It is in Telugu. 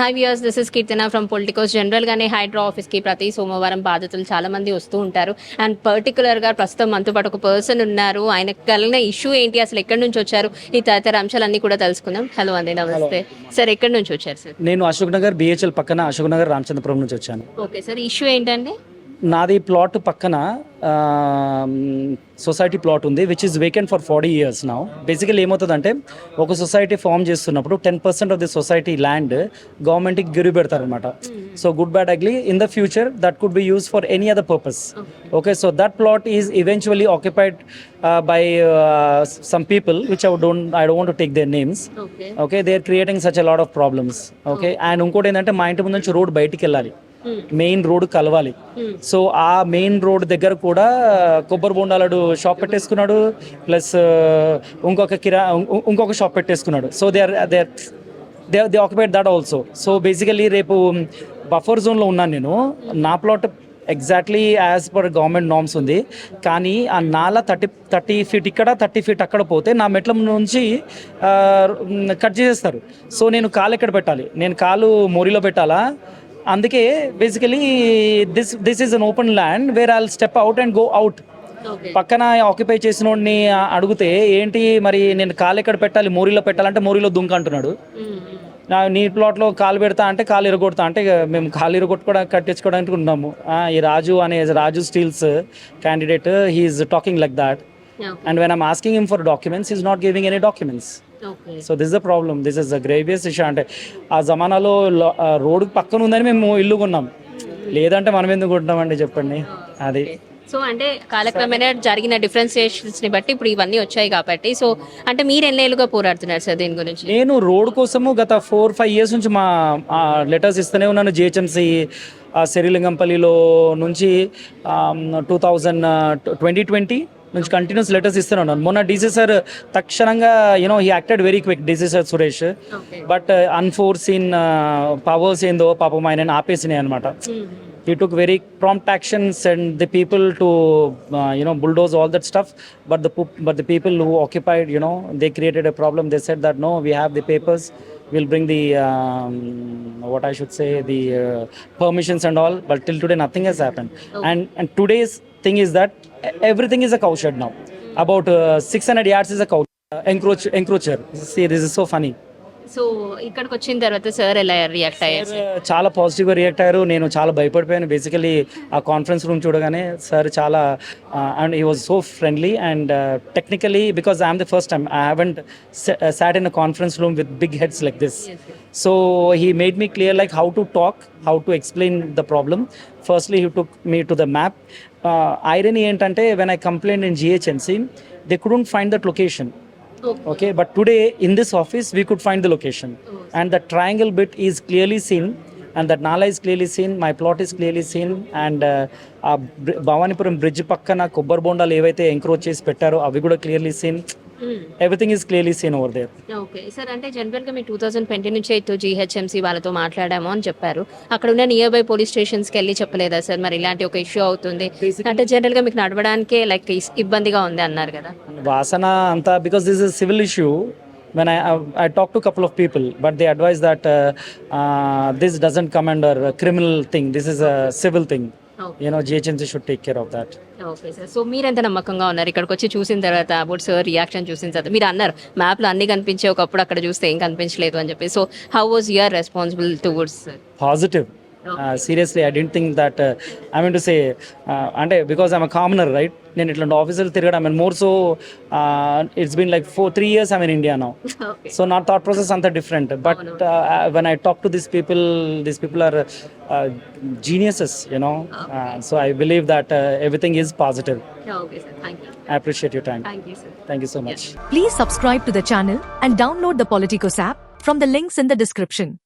Hi viewers this is Keerthana from Politicos general గానే హైడ్రా ఆఫీస్కి ప్రతి సోమవారం బాధితులు చాలా మంది వస్తూ ఉంటారు. అండ్ పర్టికులర్గా ప్రస్తుతం మనతో పాటు ఒక పర్సన్ ఉన్నారు. ఆయనకు కలిగిన ఇష్యూ ఏంటి? అసలు ఎక్కడి నుంచి వచ్చారు? ఈ తదితర అంశాలన్నీ కూడా తెలుసుకుందాం. హలో అండి నమస్తే. సార్ ఎక్కడి నుంచి వచ్చారు సార్ నేను అశోక్ నగర్ బిహెచ్ఎల్ పక్కన అశోక్ నగర్ రామచంద్రపురం నుంచి వచ్చాను. ఓకే సార్ ఇష్యూ ఏంటండి? నాది ప్లాట్ పక్కన సొసైటీ ప్లాట్ ఉంది which is vacant for forty years నా బేసికలీ ఏమవుతుందంటే ఒక సొసైటీ ఫామ్ చేస్తున్నప్పుడు ten percent of the society land గవర్నమెంట్కి గిరి పెడతారనమాట so good bad ugly in the future that could be use for any other purpose okay so that plot is eventually occupied by some people which I don't I don't take their names okay okay they are creating such a lot of problems okay and ఇంకోటి ఏంటంటే మా ఇంటి ముందు నుంచి రోడ్ బయటికి వెళ్ళాలి. మెయిన్ రోడ్ కలవాలి. సో ఆ మెయిన్ రోడ్ దగ్గర కూడా కొబ్బరి బొండాలడు షాప్ పెట్టేసుకున్నాడు. ప్లస్ ఇంకొక కిరా ఇంకొక shop పెట్టేసుకున్నాడు. So they are they they they occupied that also. So basically రేపు బఫర్ జోన్లో ఉన్నాను నేను. నా plot exactly as per government norms ఉంది. కానీ ఆ నాల థర్టీ థర్టీ ఫీట్ ఇక్కడ థర్టీ ఫీట్ అక్కడ పోతే నా మెట్ల నుంచి కట్ చేసేస్తారు. సో నేను కాలు ఎక్కడ పెట్టాలి? నేను కాలు మోరీలో పెట్టాలా? అందుకే basically this this is an open land where I'll step out and go out పక్కన ఆక్యుపై చేసిన వాడిని అడిగితే ఏంటి మరి నేను కాలు ఎక్కడ పెట్టాలి? మోరీలో పెట్టాలంటే మోరీలో దుంక అంటున్నాడు. నా నీ ప్లాట్లో కాలు పెడతా అంటే కాలు ఇరగొడతా అంటే మేము కాలు ఇరగొట్టుకోవడానికి కట్టించుకోవడానికి ఉన్నాము. ఈ రాజు అనే Raju steels candidate he's talking like that and when I'm asking him for documents is not giving any documents so this the problem this is the grievous issue అంటే ఆ జమానాలో రోడ్ పక్కన ఉందని మేము ఇల్లు కొన్నాం. లేదంటే మనం ఎందుకు కొంటామండి చెప్పండి. అది. సో అంటే కాలక్రమేణా జరిగిన డిఫరెన్సియేషన్స్ని బట్టి ఇప్పుడు ఇవన్నీ వచ్చాయి కాబట్టి. సో అంటే మీరు ఎన్నేళ్ళుగా పోరాడుతున్నారు సార్ దీని గురించి? నేను రోడ్ కోసము గత ఫోర్ ఫైవ్ ఇయర్స్ నుంచి మా లెటర్స్ ఇస్తూనే ఉన్నాను. జిహెచ్ఎంసి శరిలింగంపల్లిలో నుంచి two thousand twenty twenty నుంచి కంటిన్యూస్ లెటర్స్ ఇస్తూనే ఉన్నాను మొన్న DC sir తక్షణంగా you know he acted very quick DC sir Suresh okay but unforeseen powers ఏందో పాపం ఆయన ఆపేసినాయి అనమాట he took very prompt actions and the people to uh, you know bulldoze all that stuff but the poop- but the people who occupied you know they created a problem they said that no we have the papers we'll bring the um, what i should say the uh, permissions and all but till today nothing has happened and and today's thing is that everything is a cow shed now. About uh, 600 yards is a cow uh, encroach encroacher. See this is so funny so ఇక్కడికి వచ్చిన తర్వాత సార్ ఎలా రియాక్ట్ అయ్యారు? చాలా పాజిటివ్గా రియాక్ట్ అయ్యారు. నేను చాలా భయపడిపోయాను. బేసికలీ ఆ కాన్ఫరెన్స్ రూమ్ చూడగానే సార్ చాలా and he was so friendly and technically because I'm the first time I haven't sat in a conference room with big heads like this so he made me clear like how to talk how to explain the problem firstly he took me to the map iron ఏంటంటే when I complaint in GHMC they couldn't find that location okay but today in this office we could find the location and the triangle bit is clearly seen and that nala is clearly seen my plot is clearly seen and uh, ఆ భవానీపురం బ్రిడ్జ్ పక్కన కొబ్బరి బొండాలు ఏవైతే ఎంక్రోచ్ చేసి పెట్టారో అవి కూడా clearly seen everything is clearly seen over there okay sir అంటే జనరల్గా మీ టూ థౌసండ్ ట్వంటీ నుంచి అయితే జీహెచ్ఎంసీ వాళ్ళతో మాట్లాడాము అని చెప్పారు. అక్కడ ఉన్న నియర్ బై పోలీస్ స్టేషన్స్కి వెళ్ళి చెప్పలేదా సార్ మరి ఇలాంటి ఒక ఇష్యూ అవుతుంది. అంటే జనరల్గా మీకు నడవడానికే లైక్ ఇబ్బందిగా ఉంది అన్నారు కదా. వాసన అంతా because this is civil issue when I, I, I talked to a couple of people, but they advise that uh, uh, this doesn't come under criminal thing. This is a civil thing. Know, GHMC should take care of that. Okay sir so మీరు ఎంత నమ్మకంగా ఉన్నారు ఇక్కడికి వచ్చి చూసిన తర్వాత అబౌట్ సార్ రియాక్షన్ చూసిన తర్వాత మీరు అన్నారు మ్యాప్లో అన్ని కనిపించే ఒకప్పుడు అక్కడ చూస్తే ఏం కనిపించలేదు అని చెప్పి so how was your responsible towards sir positive. Uh, seriously, I didn't think that. Uh, I mean to say, uh, అంటే because I'm a commoner, right? నేను ఇట్లాంటి ఆఫీసులు తిరగడం and more so it's been like four three years I'm in India now okay so నా థాట్ ప్రాసెస్ అంతా different but when I talk to this people this people are geniuses you know so I believe that everything is positive okay sir thank you I appreciate your time. Thank you sir Thank you so much. Please subscribe to the channel and download the Politicos app from the links in the description.